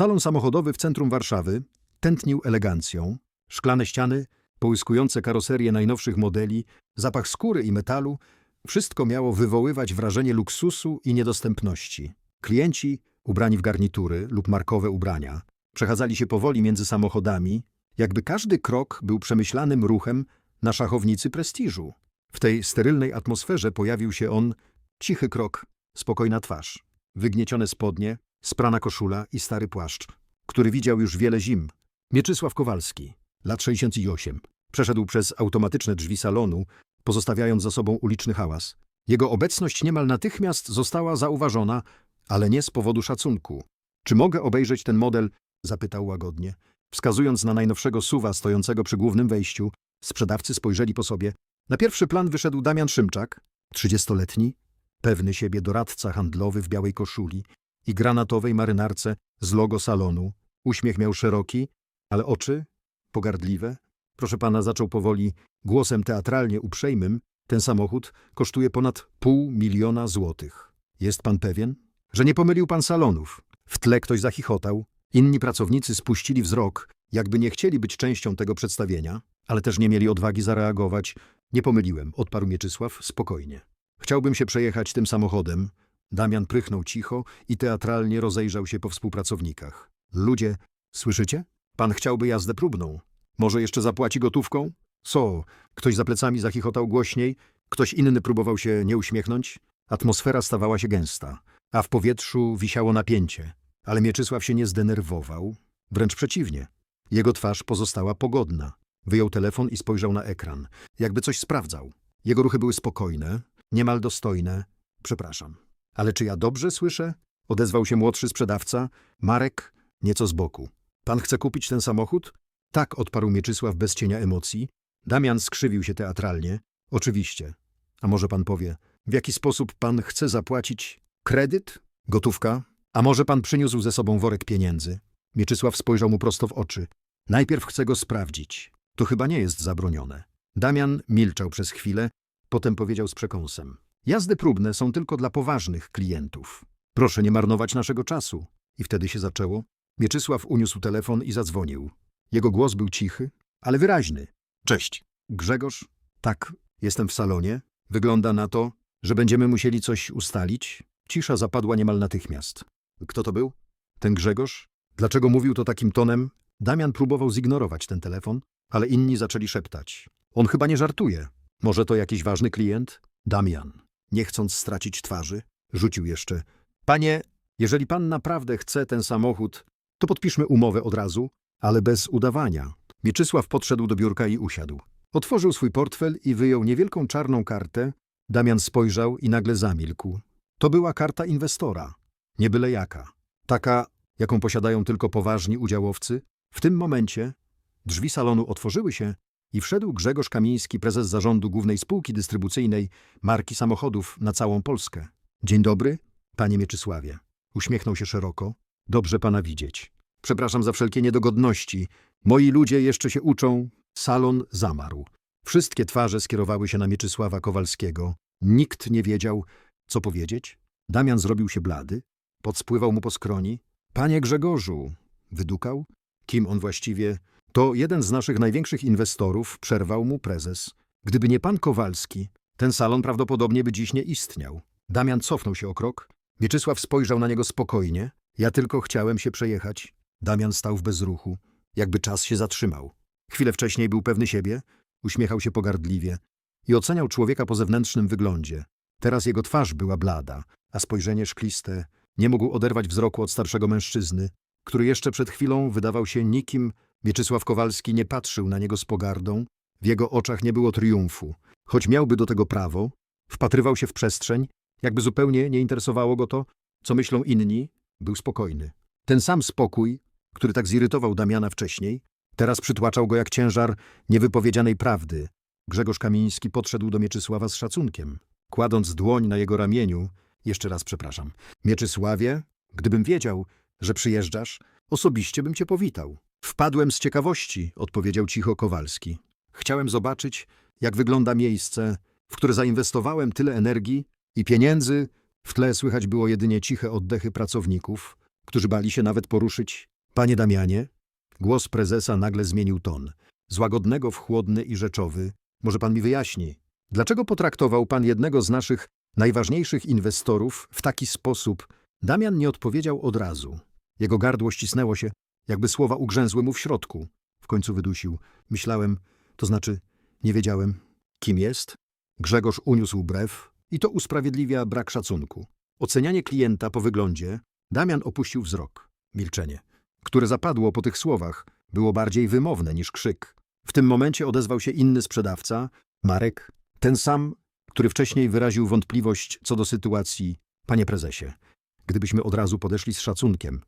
Salon samochodowy w centrum Warszawy tętnił elegancją. Szklane ściany, połyskujące karoserie najnowszych modeli, zapach skóry i metalu wszystko miało wywoływać wrażenie luksusu i niedostępności. Klienci, ubrani w garnitury lub markowe ubrania, przechadzali się powoli między samochodami, jakby każdy krok był przemyślanym ruchem na szachownicy prestiżu. W tej sterylnej atmosferze pojawił się on, cichy krok, spokojna twarz, wygniecione spodnie, sprana koszula i stary płaszcz, który widział już wiele zim. Mieczysław Kowalski, lat 68, przeszedł przez automatyczne drzwi salonu, pozostawiając za sobą uliczny hałas. Jego obecność niemal natychmiast została zauważona, ale nie z powodu szacunku. Czy mogę obejrzeć ten model? zapytał łagodnie. Wskazując na najnowszego suwa stojącego przy głównym wejściu, sprzedawcy spojrzeli po sobie. Na pierwszy plan wyszedł Damian Szymczak, trzydziestoletni, pewny siebie doradca handlowy w białej koszuli i granatowej marynarce z logo salonu. Uśmiech miał szeroki, ale oczy pogardliwe. Proszę pana, zaczął powoli, głosem teatralnie uprzejmym, ten samochód kosztuje ponad pół miliona złotych. Jest pan pewien? Że nie pomylił pan salonów. W tle ktoś zachichotał. Inni pracownicy spuścili wzrok, jakby nie chcieli być częścią tego przedstawienia, ale też nie mieli odwagi zareagować. Nie pomyliłem, odparł Mieczysław spokojnie. Chciałbym się przejechać tym samochodem. Damian prychnął cicho i teatralnie rozejrzał się po współpracownikach. Ludzie, słyszycie? Pan chciałby jazdę próbną. Może jeszcze zapłaci gotówką? Co? Ktoś za plecami zachichotał głośniej, ktoś inny próbował się nie uśmiechnąć. Atmosfera stawała się gęsta, a w powietrzu wisiało napięcie. Ale Mieczysław się nie zdenerwował, wręcz przeciwnie. Jego twarz pozostała pogodna. Wyjął telefon i spojrzał na ekran, jakby coś sprawdzał. Jego ruchy były spokojne, niemal dostojne. Przepraszam. Ale czy ja dobrze słyszę? Odezwał się młodszy sprzedawca, Marek, nieco z boku. Pan chce kupić ten samochód? Tak, odparł Mieczysław bez cienia emocji. Damian skrzywił się teatralnie. Oczywiście. A może pan powie, w jaki sposób pan chce zapłacić kredyt? Gotówka? A może pan przyniósł ze sobą worek pieniędzy? Mieczysław spojrzał mu prosto w oczy. Najpierw chcę go sprawdzić. To chyba nie jest zabronione. Damian milczał przez chwilę, potem powiedział z przekąsem. Jazdy próbne są tylko dla poważnych klientów. Proszę nie marnować naszego czasu. I wtedy się zaczęło. Mieczysław uniósł telefon i zadzwonił. Jego głos był cichy, ale wyraźny. Cześć. Grzegorz? Tak, jestem w salonie. Wygląda na to, że będziemy musieli coś ustalić. Cisza zapadła niemal natychmiast. Kto to był? Ten Grzegorz? Dlaczego mówił to takim tonem? Damian próbował zignorować ten telefon, ale inni zaczęli szeptać. On chyba nie żartuje. Może to jakiś ważny klient? Damian, nie chcąc stracić twarzy, rzucił jeszcze. Panie, jeżeli pan naprawdę chce ten samochód, to podpiszmy umowę od razu, ale bez udawania. Mieczysław podszedł do biurka i usiadł. Otworzył swój portfel i wyjął niewielką czarną kartę. Damian spojrzał i nagle zamilkł. To była karta inwestora. Nie byle jaka. Taka, jaką posiadają tylko poważni udziałowcy. W tym momencie drzwi salonu otworzyły się i wszedł Grzegorz Kamiński, prezes zarządu głównej spółki dystrybucyjnej marki samochodów na całą Polskę. Dzień dobry, panie Mieczysławie. Uśmiechnął się szeroko. Dobrze pana widzieć. Przepraszam za wszelkie niedogodności. Moi ludzie jeszcze się uczą. Salon zamarł. Wszystkie twarze skierowały się na Mieczysława Kowalskiego. Nikt nie wiedział, co powiedzieć. Damian zrobił się blady. Podspływał mu po skroni. Panie Grzegorzu, wydukał. Kim on właściwie? To jeden z naszych największych inwestorów, przerwał mu prezes. Gdyby nie pan Kowalski, ten salon prawdopodobnie by dziś nie istniał. Damian cofnął się o krok. Mieczysław spojrzał na niego spokojnie. Ja tylko chciałem się przejechać. Damian stał w bezruchu, jakby czas się zatrzymał. Chwilę wcześniej był pewny siebie, uśmiechał się pogardliwie i oceniał człowieka po zewnętrznym wyglądzie. Teraz jego twarz była blada, a spojrzenie szkliste. Nie mógł oderwać wzroku od starszego mężczyzny, który jeszcze przed chwilą wydawał się nikim. Mieczysław Kowalski nie patrzył na niego z pogardą, w jego oczach nie było triumfu. Choć miałby do tego prawo, wpatrywał się w przestrzeń, jakby zupełnie nie interesowało go to, co myślą inni, był spokojny. Ten sam spokój, który tak zirytował Damiana wcześniej, teraz przytłaczał go jak ciężar niewypowiedzianej prawdy. Grzegorz Kamiński podszedł do Mieczysława z szacunkiem, kładąc dłoń na jego ramieniu. Jeszcze raz przepraszam. Mieczysławie, gdybym wiedział, że przyjeżdżasz, osobiście bym cię powitał. Wpadłem z ciekawości, odpowiedział cicho Kowalski. Chciałem zobaczyć, jak wygląda miejsce, w które zainwestowałem tyle energii i pieniędzy. W tle słychać było jedynie ciche oddechy pracowników, którzy bali się nawet poruszyć. Panie Damianie, głos prezesa nagle zmienił ton. Z łagodnego w chłodny i rzeczowy. Może pan mi wyjaśni, dlaczego potraktował pan jednego z naszych najważniejszych inwestorów w taki sposób? Damian nie odpowiedział od razu. Jego gardło ścisnęło się, jakby słowa ugrzęzły mu w środku. W końcu wydusił. Myślałem, to znaczy, nie wiedziałem, kim jest. Grzegorz uniósł brew i to usprawiedliwia brak szacunku. Ocenianie klienta po wyglądzie, Damian opuścił wzrok. Milczenie, które zapadło po tych słowach, było bardziej wymowne niż krzyk. W tym momencie odezwał się inny sprzedawca, Marek, ten sam, który wcześniej wyraził wątpliwość co do sytuacji. Panie prezesie, gdybyśmy od razu podeszli z szacunkiem,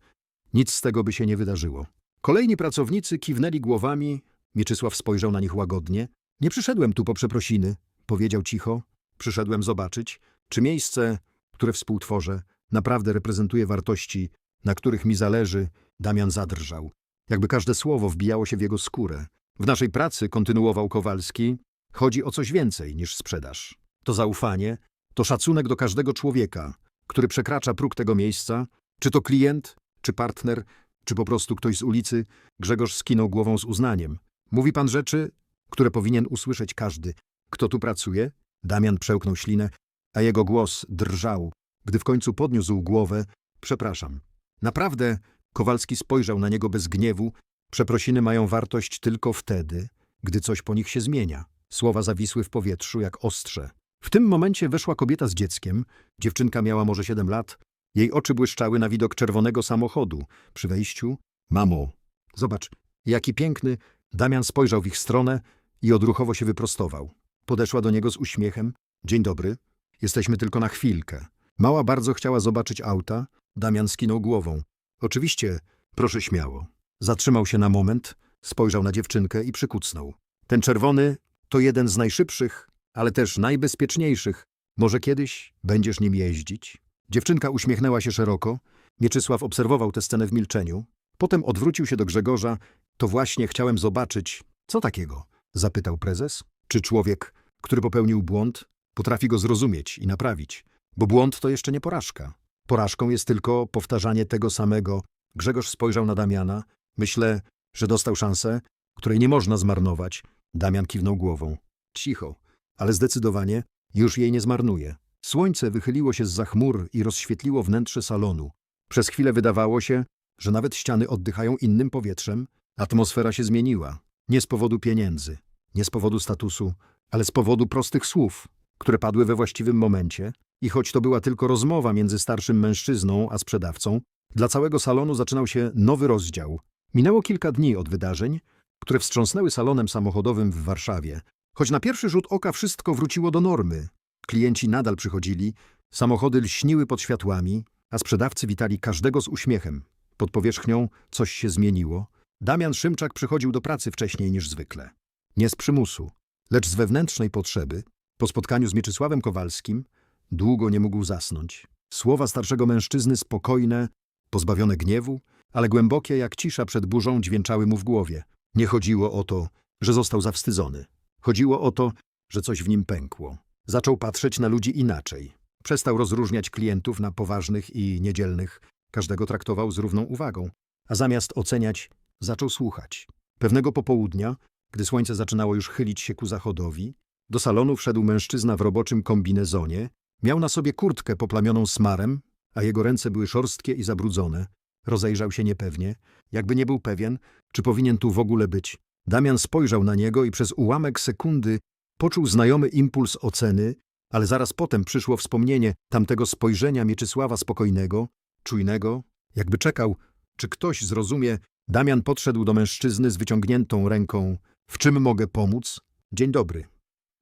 nic z tego by się nie wydarzyło. Kolejni pracownicy kiwnęli głowami, Mieczysław spojrzał na nich łagodnie. Nie przyszedłem tu po przeprosiny, powiedział cicho. Przyszedłem zobaczyć, czy miejsce, które współtworzę, naprawdę reprezentuje wartości, na których mi zależy. Damian zadrżał, jakby każde słowo wbijało się w jego skórę. W naszej pracy, kontynuował Kowalski, chodzi o coś więcej niż sprzedaż. To zaufanie, to szacunek do każdego człowieka, który przekracza próg tego miejsca, czy to klient, czy partner, czy po prostu ktoś z ulicy. Grzegorz skinął głową z uznaniem. Mówi pan rzeczy, które powinien usłyszeć każdy. Kto tu pracuje? Damian przełknął ślinę, a jego głos drżał, gdy w końcu podniósł głowę. Przepraszam. Naprawdę, Kowalski spojrzał na niego bez gniewu. Przeprosiny mają wartość tylko wtedy, gdy coś po nich się zmienia. Słowa zawisły w powietrzu jak ostrze. W tym momencie weszła kobieta z dzieckiem. Dziewczynka miała może siedem lat. Jej oczy błyszczały na widok czerwonego samochodu. Przy wejściu, mamo, zobacz, jaki piękny. Damian spojrzał w ich stronę i odruchowo się wyprostował. Podeszła do niego z uśmiechem. Dzień dobry. Jesteśmy tylko na chwilkę. Mała bardzo chciała zobaczyć auta. Damian skinął głową. Oczywiście, proszę śmiało. Zatrzymał się na moment, spojrzał na dziewczynkę i przykucnął. Ten czerwony to jeden z najszybszych, ale też najbezpieczniejszych. Może kiedyś będziesz nim jeździć? Dziewczynka uśmiechnęła się szeroko. Mieczysław obserwował tę scenę w milczeniu. Potem odwrócił się do Grzegorza. To właśnie chciałem zobaczyć. Co takiego? Zapytał prezes. Czy człowiek, który popełnił błąd, potrafi go zrozumieć i naprawić? Bo błąd to jeszcze nie porażka. Porażką jest tylko powtarzanie tego samego. Grzegorz spojrzał na Damiana. Myślę, że dostał szansę, której nie można zmarnować. Damian kiwnął głową. Cicho, ale zdecydowanie już jej nie zmarnuje. Słońce wychyliło się z za chmur i rozświetliło wnętrze salonu. Przez chwilę wydawało się, że nawet ściany oddychają innym powietrzem. Atmosfera się zmieniła. Nie z powodu pieniędzy, nie z powodu statusu, ale z powodu prostych słów, które padły we właściwym momencie. I choć to była tylko rozmowa między starszym mężczyzną a sprzedawcą, dla całego salonu zaczynał się nowy rozdział. Minęło kilka dni od wydarzeń, które wstrząsnęły salonem samochodowym w Warszawie. Choć na pierwszy rzut oka wszystko wróciło do normy. Klienci nadal przychodzili, samochody lśniły pod światłami, a sprzedawcy witali każdego z uśmiechem. Pod powierzchnią coś się zmieniło. Damian Szymczak przychodził do pracy wcześniej niż zwykle. Nie z przymusu, lecz z wewnętrznej potrzeby. Po spotkaniu z Mieczysławem Kowalskim długo nie mógł zasnąć. Słowa starszego mężczyzny spokojne, pozbawione gniewu, ale głębokie jak cisza przed burzą dźwięczały mu w głowie. Nie chodziło o to, że został zawstydzony. Chodziło o to, że coś w nim pękło. Zaczął patrzeć na ludzi inaczej. Przestał rozróżniać klientów na poważnych i niedzielnych. Każdego traktował z równą uwagą. A zamiast oceniać, zaczął słuchać. Pewnego popołudnia, gdy słońce zaczynało już chylić się ku zachodowi, do salonu wszedł mężczyzna w roboczym kombinezonie. Miał na sobie kurtkę poplamioną smarem, a jego ręce były szorstkie i zabrudzone. Rozejrzał się niepewnie, jakby nie był pewien, czy powinien tu w ogóle być. Damian spojrzał na niego i przez ułamek sekundy poczuł znajomy impuls oceny, ale zaraz potem przyszło wspomnienie tamtego spojrzenia Mieczysława spokojnego, czujnego, jakby czekał, czy ktoś zrozumie. Damian podszedł do mężczyzny z wyciągniętą ręką. W czym mogę pomóc? Dzień dobry.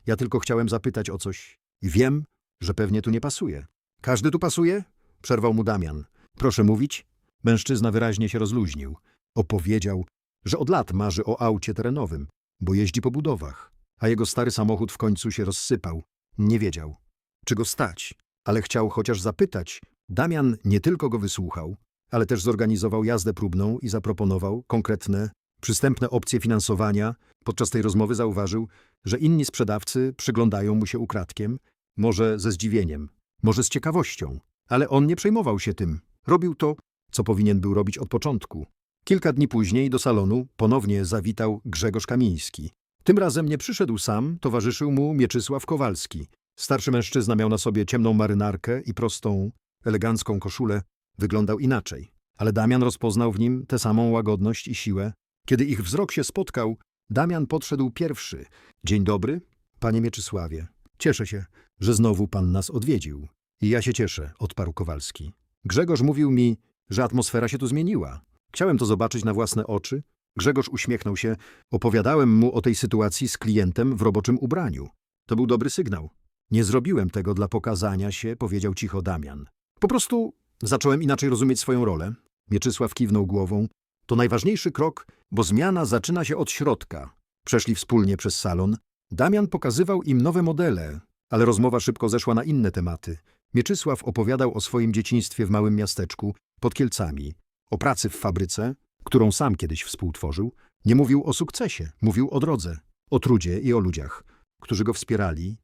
Ja tylko chciałem zapytać o coś. I wiem, że pewnie tu nie pasuje. Każdy tu pasuje? Przerwał mu Damian. Proszę mówić. Mężczyzna wyraźnie się rozluźnił. Opowiedział, że od lat marzy o aucie terenowym, bo jeździ po budowach, a jego stary samochód w końcu się rozsypał. Nie wiedział, czy go stać, ale chciał chociaż zapytać. Damian nie tylko go wysłuchał, ale też zorganizował jazdę próbną i zaproponował konkretne, przystępne opcje finansowania. Podczas tej rozmowy zauważył, że inni sprzedawcy przyglądają mu się ukradkiem, może ze zdziwieniem, może z ciekawością, ale on nie przejmował się tym. Robił to, co powinien był robić od początku. Kilka dni później do salonu ponownie zawitał Grzegorz Kamiński. Tym razem nie przyszedł sam, towarzyszył mu Mieczysław Kowalski. Starszy mężczyzna miał na sobie ciemną marynarkę i prostą, elegancką koszulę. Wyglądał inaczej, ale Damian rozpoznał w nim tę samą łagodność i siłę. Kiedy ich wzrok się spotkał, Damian podszedł pierwszy. Dzień dobry, panie Mieczysławie. Cieszę się, że znowu pan nas odwiedził. I ja się cieszę, odparł Kowalski. Grzegorz mówił mi, że atmosfera się tu zmieniła. Chciałem to zobaczyć na własne oczy. Grzegorz uśmiechnął się. Opowiadałem mu o tej sytuacji z klientem w roboczym ubraniu. To był dobry sygnał. Nie zrobiłem tego dla pokazania się, powiedział cicho Damian. Po prostu zacząłem inaczej rozumieć swoją rolę. Mieczysław kiwnął głową. To najważniejszy krok, bo zmiana zaczyna się od środka. Przeszli wspólnie przez salon. Damian pokazywał im nowe modele, ale rozmowa szybko zeszła na inne tematy. Mieczysław opowiadał o swoim dzieciństwie w małym miasteczku, pod Kielcami, o pracy w fabryce, którą sam kiedyś współtworzył. Nie mówił o sukcesie, mówił o drodze, o trudzie i o ludziach, którzy go wspierali.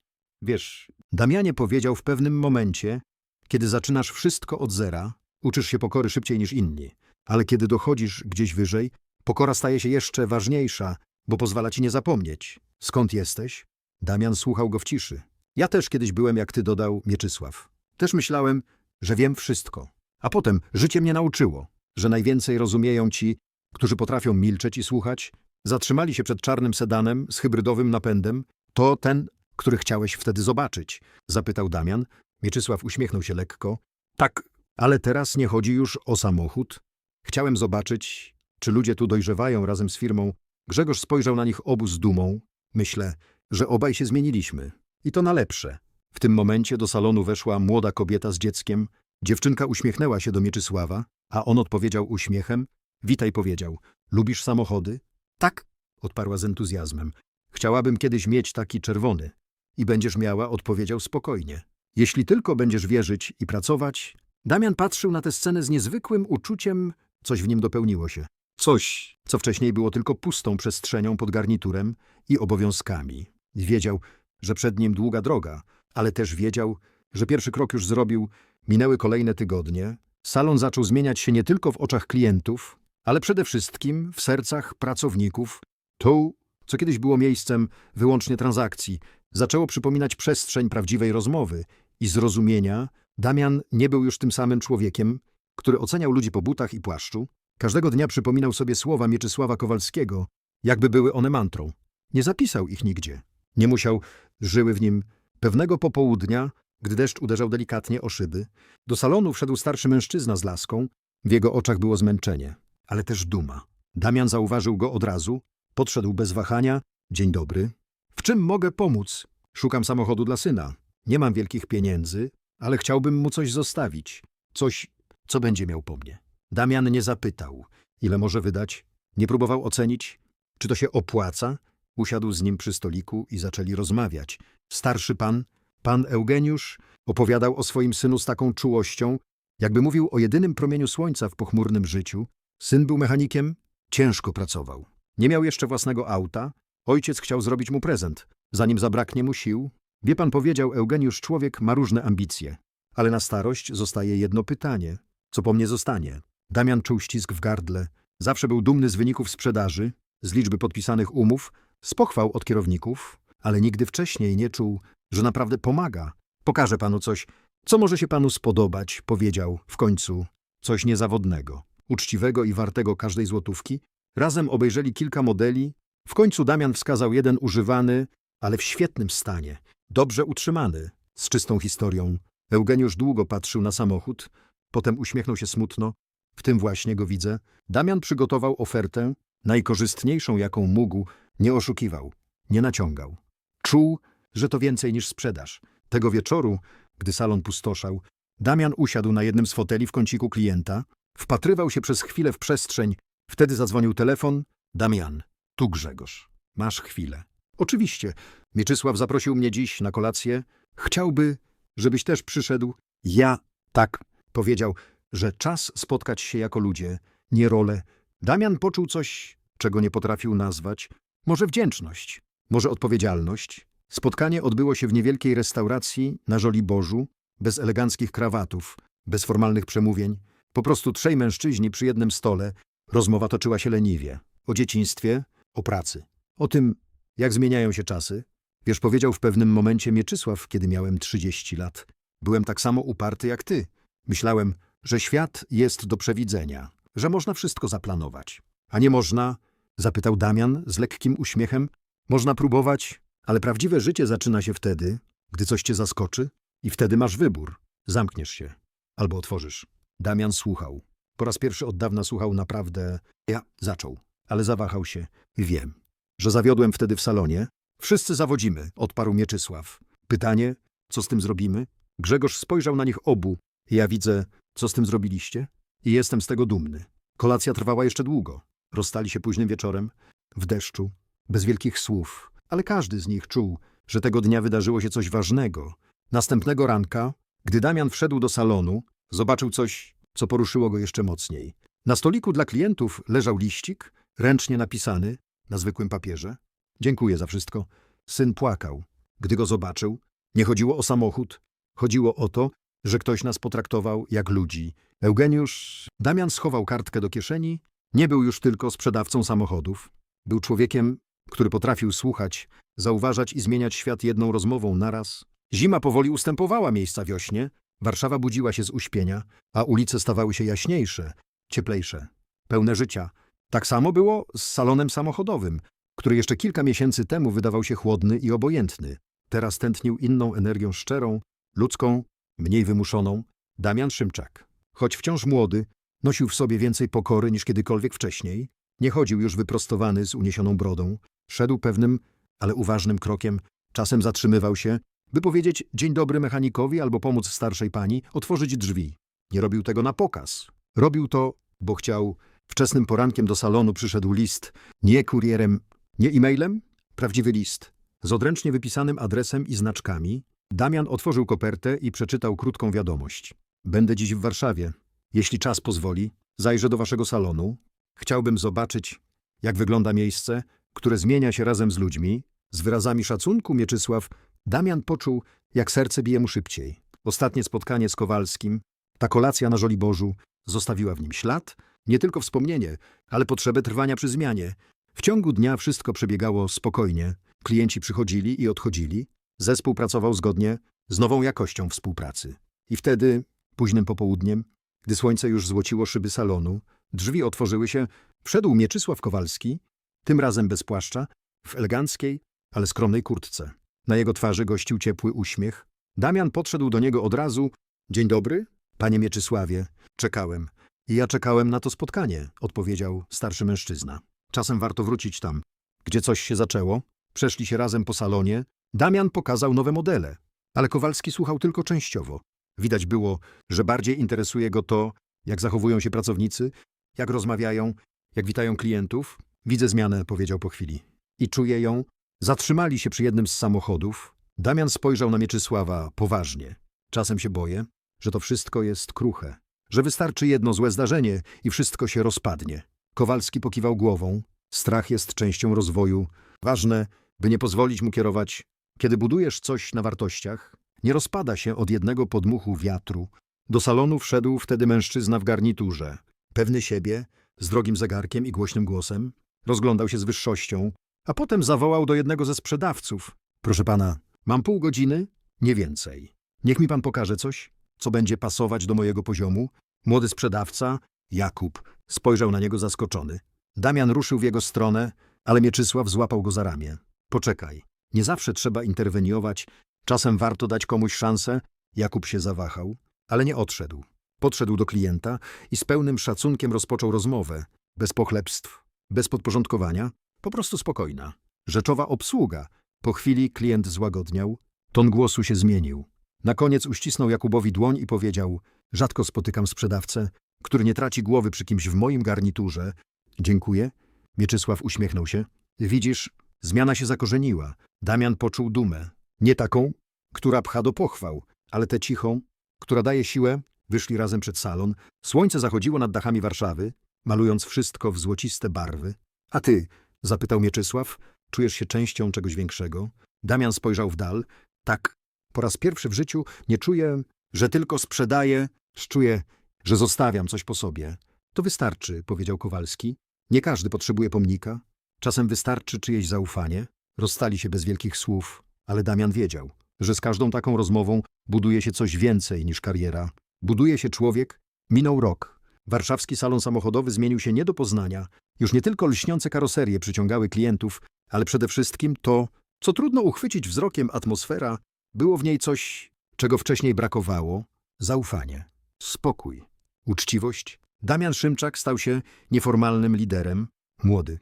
Wiesz, Damianie powiedział w pewnym momencie, kiedy zaczynasz wszystko od zera, uczysz się pokory szybciej niż inni, ale kiedy dochodzisz gdzieś wyżej, pokora staje się jeszcze ważniejsza, bo pozwala ci nie zapomnieć. Skąd jesteś? Damian słuchał go w ciszy. Ja też kiedyś byłem jak ty, dodał Mieczysław. Też myślałem, że wiem wszystko. A potem życie mnie nauczyło, że najwięcej rozumieją ci, którzy potrafią milczeć i słuchać. Zatrzymali się przed czarnym sedanem z hybrydowym napędem. To ten, który chciałeś wtedy zobaczyć? Zapytał Damian. Mieczysław uśmiechnął się lekko. Tak, ale teraz nie chodzi już o samochód. Chciałem zobaczyć, czy ludzie tu dojrzewają razem z firmą. Grzegorz spojrzał na nich obu z dumą. Myślę, że obaj się zmieniliśmy. I to na lepsze. W tym momencie do salonu weszła młoda kobieta z dzieckiem. Dziewczynka uśmiechnęła się do Mieczysława, a on odpowiedział uśmiechem. Witaj, powiedział. Lubisz samochody? Tak, odparła z entuzjazmem. Chciałabym kiedyś mieć taki czerwony. I będziesz miała, odpowiedział spokojnie. Jeśli tylko będziesz wierzyć i pracować. Damian patrzył na tę scenę z niezwykłym uczuciem, coś w nim dopełniło się. Coś, co wcześniej było tylko pustą przestrzenią pod garniturem i obowiązkami. Wiedział, że przed nim długa droga, ale też wiedział, że pierwszy krok już zrobił, minęły kolejne tygodnie. Salon zaczął zmieniać się nie tylko w oczach klientów, ale przede wszystkim w sercach pracowników. To, co kiedyś było miejscem wyłącznie transakcji, zaczęło przypominać przestrzeń prawdziwej rozmowy i zrozumienia. Damian nie był już tym samym człowiekiem, który oceniał ludzi po butach i płaszczu. Każdego dnia przypominał sobie słowa Mieczysława Kowalskiego, jakby były one mantrą. Nie zapisał ich nigdzie. Nie musiał, żyły w nim. Pewnego popołudnia, gdy deszcz uderzał delikatnie o szyby, do salonu wszedł starszy mężczyzna z laską. W jego oczach było zmęczenie, ale też duma. Damian zauważył go od razu, podszedł bez wahania. Dzień dobry. W czym mogę pomóc? Szukam samochodu dla syna. Nie mam wielkich pieniędzy, ale chciałbym mu coś zostawić. Coś, co będzie miał po mnie. Damian nie zapytał, ile może wydać. Nie próbował ocenić, czy to się opłaca. Usiadł z nim przy stoliku i zaczęli rozmawiać. Starszy pan, pan Eugeniusz, opowiadał o swoim synu z taką czułością, jakby mówił o jedynym promieniu słońca w pochmurnym życiu. Syn był mechanikiem, ciężko pracował. Nie miał jeszcze własnego auta. Ojciec chciał zrobić mu prezent, zanim zabraknie mu sił. Wie pan, powiedział Eugeniusz, człowiek ma różne ambicje. Ale na starość zostaje jedno pytanie. Co po mnie zostanie? Damian czuł ścisk w gardle. Zawsze był dumny z wyników sprzedaży, z liczby podpisanych umów, z pochwał od kierowników, ale nigdy wcześniej nie czuł, że naprawdę pomaga. Pokażę panu coś, co może się panu spodobać, powiedział w końcu. Coś niezawodnego, uczciwego i wartego każdej złotówki. Razem obejrzeli kilka modeli. W końcu Damian wskazał jeden używany, ale w świetnym stanie, dobrze utrzymany, z czystą historią. Eugeniusz długo patrzył na samochód, potem uśmiechnął się smutno. W tym właśnie go widzę. Damian przygotował ofertę, najkorzystniejszą jaką mógł, nie oszukiwał, nie naciągał. Czuł, że to więcej niż sprzedaż. Tego wieczoru, gdy salon pustoszał, Damian usiadł na jednym z foteli w kąciku klienta, wpatrywał się przez chwilę w przestrzeń. Wtedy zadzwonił telefon. Damian, tu Grzegorz. Masz chwilę. Oczywiście. Mieczysław zaprosił mnie dziś na kolację. Chciałby, żebyś też przyszedł. Ja, tak, powiedział, że czas spotkać się jako ludzie, nie role. Damian poczuł coś, czego nie potrafił nazwać. Może wdzięczność, może odpowiedzialność. Spotkanie odbyło się w niewielkiej restauracji na Żoliborzu, bez eleganckich krawatów, bez formalnych przemówień. Po prostu trzej mężczyźni przy jednym stole. Rozmowa toczyła się leniwie. O dzieciństwie, o pracy. O tym, jak zmieniają się czasy. Wiesz, powiedział w pewnym momencie Mieczysław, kiedy miałem 30 lat. Byłem tak samo uparty jak ty. Myślałem, że świat jest do przewidzenia, że można wszystko zaplanować. A nie można? Zapytał Damian z lekkim uśmiechem. Można próbować, ale prawdziwe życie zaczyna się wtedy, gdy coś cię zaskoczy i wtedy masz wybór. Zamkniesz się albo otworzysz. Damian słuchał. Po raz pierwszy od dawna słuchał naprawdę. Ja zaczął, ale zawahał się. Wiem, że zawiodłem wtedy w salonie. Wszyscy zawodzimy, odparł Mieczysław. Pytanie, co z tym zrobimy? Grzegorz spojrzał na nich obu. Ja widzę, co z tym zrobiliście? I jestem z tego dumny. Kolacja trwała jeszcze długo. Rozstali się późnym wieczorem, w deszczu, bez wielkich słów, ale każdy z nich czuł, że tego dnia wydarzyło się coś ważnego. Następnego ranka, gdy Damian wszedł do salonu, zobaczył coś, co poruszyło go jeszcze mocniej. Na stoliku dla klientów leżał liścik, ręcznie napisany, na zwykłym papierze. Dziękuję za wszystko. Syn płakał. Gdy go zobaczył, nie chodziło o samochód, chodziło o to, że ktoś nas potraktował jak ludzi. Eugeniusz, Damian schował kartkę do kieszeni, nie był już tylko sprzedawcą samochodów. Był człowiekiem, który potrafił słuchać, zauważać i zmieniać świat jedną rozmową naraz. Zima powoli ustępowała miejsca wiośnie, Warszawa budziła się z uśpienia, a ulice stawały się jaśniejsze, cieplejsze, pełne życia. Tak samo było z salonem samochodowym, który jeszcze kilka miesięcy temu wydawał się chłodny i obojętny. Teraz tętnił inną energią szczerą, ludzką, mniej wymuszoną. Damian Szymczak, choć wciąż młody, nosił w sobie więcej pokory niż kiedykolwiek wcześniej. Nie chodził już wyprostowany z uniesioną brodą. Szedł pewnym, ale uważnym krokiem. Czasem zatrzymywał się, by powiedzieć dzień dobry mechanikowi albo pomóc starszej pani otworzyć drzwi. Nie robił tego na pokaz. Robił to, bo chciał. Wczesnym porankiem do salonu przyszedł list. Nie kurierem, nie e-mailem, prawdziwy list. Z odręcznie wypisanym adresem i znaczkami. Damian otworzył kopertę i przeczytał krótką wiadomość. Będę dziś w Warszawie. Jeśli czas pozwoli, zajrzę do waszego salonu. Chciałbym zobaczyć, jak wygląda miejsce, które zmienia się razem z ludźmi. Z wyrazami szacunku, Mieczysław, Damian poczuł, jak serce bije mu szybciej. Ostatnie spotkanie z Kowalskim, ta kolacja na Żoliborzu, zostawiła w nim ślad, nie tylko wspomnienie, ale potrzebę trwania przy zmianie. W ciągu dnia wszystko przebiegało spokojnie. Klienci przychodzili i odchodzili. Zespół pracował zgodnie z nową jakością współpracy. I wtedy, późnym popołudniem, gdy słońce już złociło szyby salonu, drzwi otworzyły się, wszedł Mieczysław Kowalski, tym razem bez płaszcza, w eleganckiej, ale skromnej kurtce. Na jego twarzy gościł ciepły uśmiech. Damian podszedł do niego od razu. Dzień dobry, panie Mieczysławie. Czekałem. I ja czekałem na to spotkanie, odpowiedział starszy mężczyzna. Czasem warto wrócić tam, gdzie coś się zaczęło. Przeszli się razem po salonie. Damian pokazał nowe modele, ale Kowalski słuchał tylko częściowo. Widać było, że bardziej interesuje go to, jak zachowują się pracownicy, jak rozmawiają, jak witają klientów. Widzę zmianę, powiedział po chwili. I czuję ją. Zatrzymali się przy jednym z samochodów. Damian spojrzał na Mieczysława poważnie. Czasem się boję, że to wszystko jest kruche, że wystarczy jedno złe zdarzenie i wszystko się rozpadnie. Kowalski pokiwał głową. Strach jest częścią rozwoju. Ważne, by nie pozwolić mu kierować. Kiedy budujesz coś na wartościach, nie rozpada się od jednego podmuchu wiatru. Do salonu wszedł wtedy mężczyzna w garniturze. Pewny siebie, z drogim zegarkiem i głośnym głosem. Rozglądał się z wyższością, a potem zawołał do jednego ze sprzedawców. Proszę pana, mam pół godziny? Nie więcej. Niech mi pan pokaże coś, co będzie pasować do mojego poziomu. Młody sprzedawca, Jakub, spojrzał na niego zaskoczony. Damian ruszył w jego stronę, ale Mieczysław złapał go za ramię. Poczekaj, nie zawsze trzeba interweniować, czasem warto dać komuś szansę. Jakub się zawahał, ale nie odszedł. Podszedł do klienta i z pełnym szacunkiem rozpoczął rozmowę. Bez pochlebstw, bez podporządkowania, po prostu spokojna. Rzeczowa obsługa. Po chwili klient złagodniał, ton głosu się zmienił. Na koniec uścisnął Jakubowi dłoń i powiedział: Rzadko spotykam sprzedawcę, który nie traci głowy przy kimś w moim garniturze. Dziękuję. Mieczysław uśmiechnął się. Widzisz, zmiana się zakorzeniła. Damian poczuł dumę. Nie taką, która pcha do pochwał, ale tę cichą, która daje siłę. Wyszli razem przed salon. Słońce zachodziło nad dachami Warszawy, malując wszystko w złociste barwy. A ty, zapytał Mieczysław, czujesz się częścią czegoś większego? Damian spojrzał w dal. Tak, po raz pierwszy w życiu nie czuję, że tylko sprzedaję, czuję, że zostawiam coś po sobie. To wystarczy, powiedział Kowalski. Nie każdy potrzebuje pomnika. Czasem wystarczy czyjeś zaufanie. Rozstali się bez wielkich słów, ale Damian wiedział, że z każdą taką rozmową buduje się coś więcej niż kariera. Buduje się człowiek. Minął rok. Warszawski salon samochodowy zmienił się nie do poznania. Już nie tylko lśniące karoserie przyciągały klientów, ale przede wszystkim to, co trudno uchwycić wzrokiem atmosfera, było w niej coś, czego wcześniej brakowało zaufanie, spokój, uczciwość. Damian Szymczak stał się nieformalnym liderem, młody,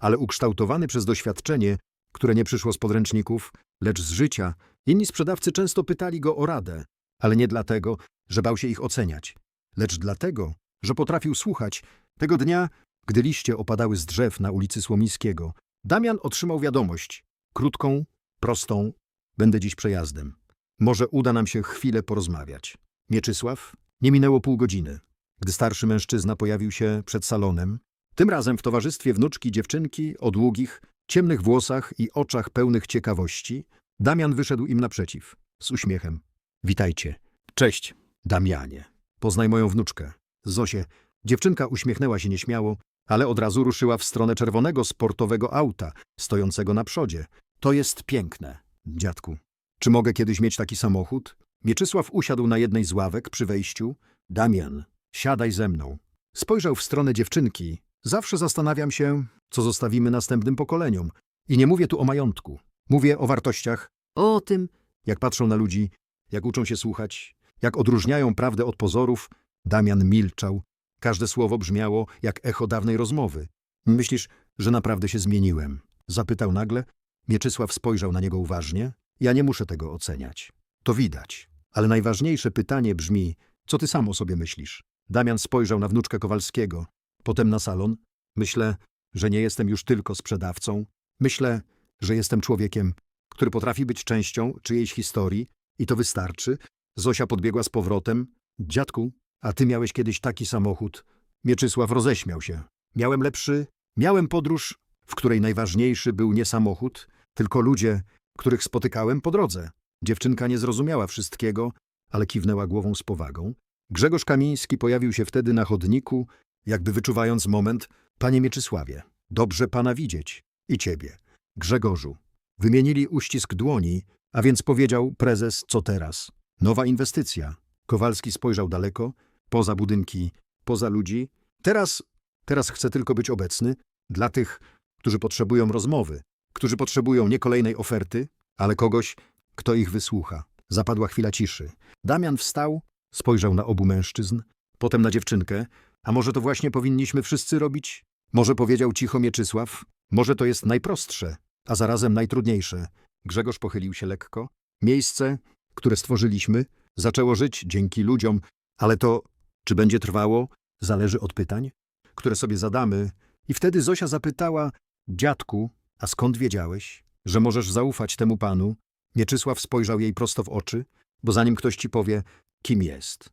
ale ukształtowany przez doświadczenie, które nie przyszło z podręczników, lecz z życia. Inni sprzedawcy często pytali go o radę, ale nie dlatego, że bał się ich oceniać, lecz dlatego, że potrafił słuchać. Tego dnia, gdy liście opadały z drzew na ulicy Słomińskiego, Damian otrzymał wiadomość, krótką, prostą, będę dziś przejazdem. Może uda nam się chwilę porozmawiać. Mieczysław? Nie minęło pół godziny, gdy starszy mężczyzna pojawił się przed salonem, tym razem w towarzystwie wnuczki dziewczynki o długich, ciemnych włosach i oczach pełnych ciekawości, Damian wyszedł im naprzeciw, z uśmiechem. Witajcie. Cześć, Damianie. Poznaj moją wnuczkę, Zosię. Dziewczynka uśmiechnęła się nieśmiało, ale od razu ruszyła w stronę czerwonego sportowego auta, stojącego na przodzie. To jest piękne, dziadku. Czy mogę kiedyś mieć taki samochód? Mieczysław usiadł na jednej z ławek przy wejściu. Damian, siadaj ze mną. Spojrzał w stronę dziewczynki. Zawsze zastanawiam się, co zostawimy następnym pokoleniom. I nie mówię tu o majątku. Mówię o wartościach, o tym, jak patrzą na ludzi, jak uczą się słuchać, jak odróżniają prawdę od pozorów. Damian milczał. Każde słowo brzmiało jak echo dawnej rozmowy. Myślisz, że naprawdę się zmieniłem? Zapytał nagle. Mieczysław spojrzał na niego uważnie. Ja nie muszę tego oceniać. To widać. Ale najważniejsze pytanie brzmi, co ty sam o sobie myślisz? Damian spojrzał na wnuczkę Kowalskiego, potem na salon. Myślę, że nie jestem już tylko sprzedawcą. Myślę, że jestem człowiekiem, który potrafi być częścią czyjejś historii i to wystarczy. Zosia podbiegła z powrotem. Dziadku, a ty miałeś kiedyś taki samochód. Mieczysław roześmiał się. Miałem lepszy, miałem podróż, w której najważniejszy był nie samochód, tylko ludzie, których spotykałem po drodze. Dziewczynka nie zrozumiała wszystkiego, ale kiwnęła głową z powagą. Grzegorz Kamiński pojawił się wtedy na chodniku, jakby wyczuwając moment. Panie Mieczysławie, dobrze pana widzieć. I ciebie. Grzegorzu. Wymienili uścisk dłoni, a więc powiedział prezes, co teraz. Nowa inwestycja. Kowalski spojrzał daleko, poza budynki, poza ludzi. Teraz, teraz chcę tylko być obecny dla tych, którzy potrzebują rozmowy, którzy potrzebują nie kolejnej oferty, ale kogoś, kto ich wysłucha. Zapadła chwila ciszy. Damian wstał, spojrzał na obu mężczyzn, potem na dziewczynkę. A może to właśnie powinniśmy wszyscy robić? Może powiedział cicho Mieczysław? Może to jest najprostsze, a zarazem najtrudniejsze. Grzegorz pochylił się lekko. Miejsce, które stworzyliśmy, zaczęło żyć dzięki ludziom, ale to, czy będzie trwało, zależy od pytań, które sobie zadamy. I wtedy Zosia zapytała, dziadku, a skąd wiedziałeś, że możesz zaufać temu panu? Mieczysław spojrzał jej prosto w oczy, bo zanim ktoś ci powie, kim jest.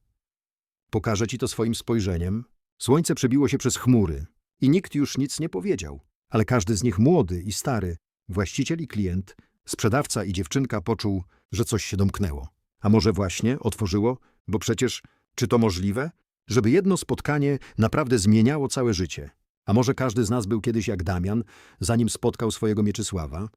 Pokażę ci to swoim spojrzeniem. Słońce przebiło się przez chmury i nikt już nic nie powiedział, ale każdy z nich młody i stary, właściciel i klient, sprzedawca i dziewczynka poczuł, że coś się domknęło. A może właśnie otworzyło, bo przecież czy to możliwe, żeby jedno spotkanie naprawdę zmieniało całe życie? A może każdy z nas był kiedyś jak Damian, zanim spotkał swojego Mieczysława?